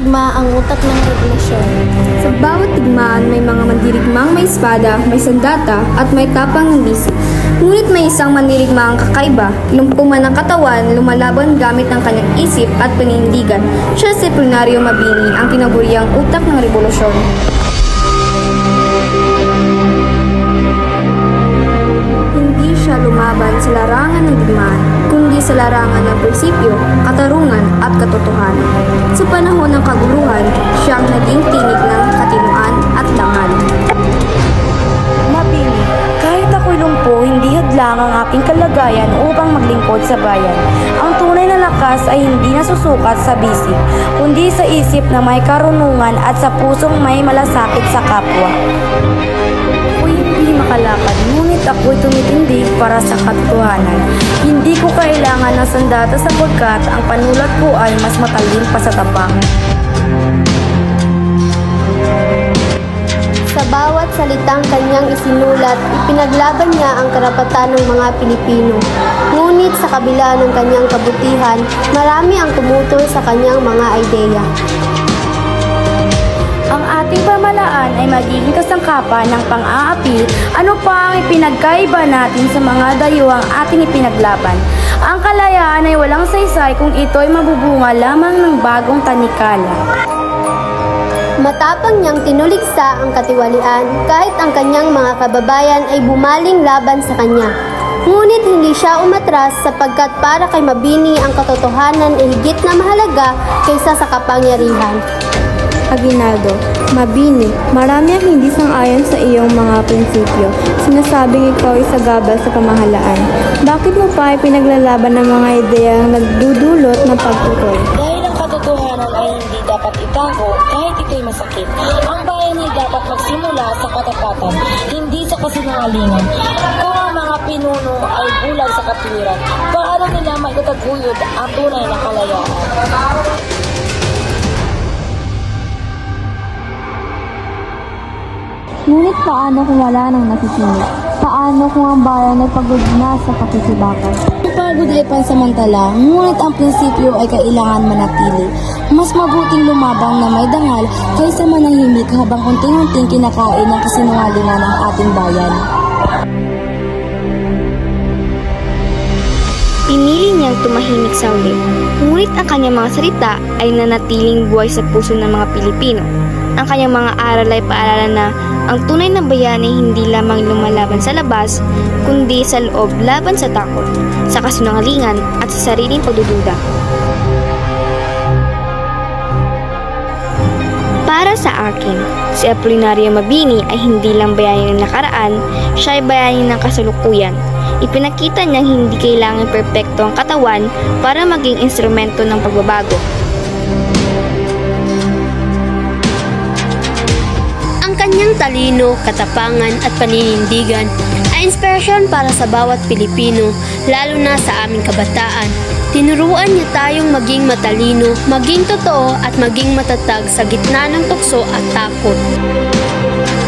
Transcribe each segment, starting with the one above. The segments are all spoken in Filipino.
digma ang utak ng revolusyon. Sa bawat digmaan may mga mandirigmang may espada, may sandata, at may tapang ng bisig. Ngunit may isang mandirigma ang kakaiba, lumpuman ng katawan, lumalaban gamit ng kanyang isip at paninindigan. Siya si Plenario Mabini, ang tinaguriang utak ng revolusyon. Hindi siya lumaban sa larangan ng digmaan, kundi sa larangan ng prinsipyo, katarungan at katotohanan. Panahon ng kaguluhan, siyang naging tinig ng katinuan at dangal. Mabini, kahit ako'y lumpo, hindi hadlang ang aking kalagayan upang maglingkod sa bayan. Ang tunay na lakas ay hindi nasusukat sa bisig, kundi sa isip na may karunungan at sa pusong may malasakit sa kapwa. Ako'y hindi makalakad, ngunit ako'y tumitindig para sa katotohanan. Hindi ko kailangan ng sandata sapagkat ang panulat ko ay mas matalim pa sa tapang. Sa bawat salitang kanyang isinulat, ipinaglaban niya ang karapatan ng mga Pilipino. Ngunit sa kabila ng kanyang kabutihan, marami ang tumutol sa kanyang mga ideya. Ang ating pamalaan ay magiging kasangkapan ng pang-aapi, ano pa ang ipinagkaiba natin sa mga dayuhang ating ipinaglaban. Ang kalayaan ay walang saysay kung ito'y mabubunga lamang ng bagong tanikala. Matapang niyang tinuligsa ang katiwalian kahit ang kanyang mga kababayan ay bumaling laban sa kanya. Ngunit hindi siya umatras sapagkat para kay Mabini ang katotohanan ay higit na mahalaga kaysa sa kapangyarihan. Aguinaldo, Mabini, marami ang hindi sang-ayon sa iyong mga prinsipyo. Sinasabing ikaw ay sagabal sa pamahalaan. Bakit mo pa ay pinaglalaban ng mga ideyang nagdudulot ng pagtukoy? Dahil ang katotohanan ay hindi dapat itago kahit ito'y masakit. Ang bayan ay dapat magsimula sa katapatan, hindi sa kasinungalingan. Kung ang mga pinuno ay bulag sa katwiran, paano nila maitataguyod ang tunay na kalayaan? Ngunit paano kung wala nang nakikinig? Paano kung ang bayan ay pagod na sa pakisibakan? Ang pagod ay pansamantala, ngunit ang prinsipyo ay kailangan manatili. Mas mabuting lumabang na may dangal kaysa manahimik habang unting-unting kinakain ng kasinungalingan ng ating bayan. Pinili niyang tumahimik sa uli, ngunit ang kanyang mga salita ay nanatiling buhay sa puso ng mga Pilipino. Ang kanyang mga aral ay paalala na ang tunay na bayani hindi lamang lumalaban sa labas, kundi sa loob laban sa takot, sa kasinungalingan at sa sariling pagdududa. Para sa akin, si Apolinario Mabini ay hindi lang bayani ng nakaraan, siya ay bayani ng kasalukuyan. Ipinakita niyang hindi kailangan perpekto ang katawan para maging instrumento ng pagbabago. Talino, katapangan at paninindigan ay inspirasyon para sa bawat Pilipino, lalo na sa aming kabataan. Tinuruan niya tayong maging matalino, maging totoo at maging matatag sa gitna ng tukso at takot.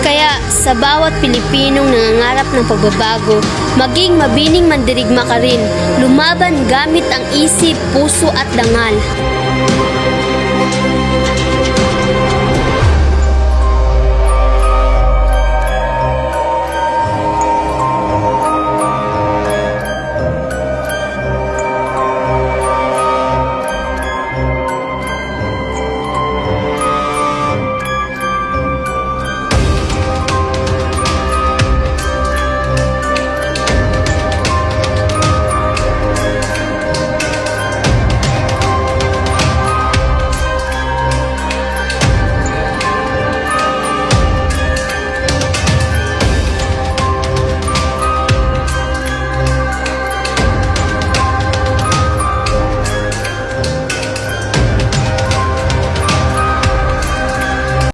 Kaya sa bawat Pilipinong nangangarap ng pagbabago, maging mabining mandirigma ka rin, lumaban gamit ang isip, puso at dangal.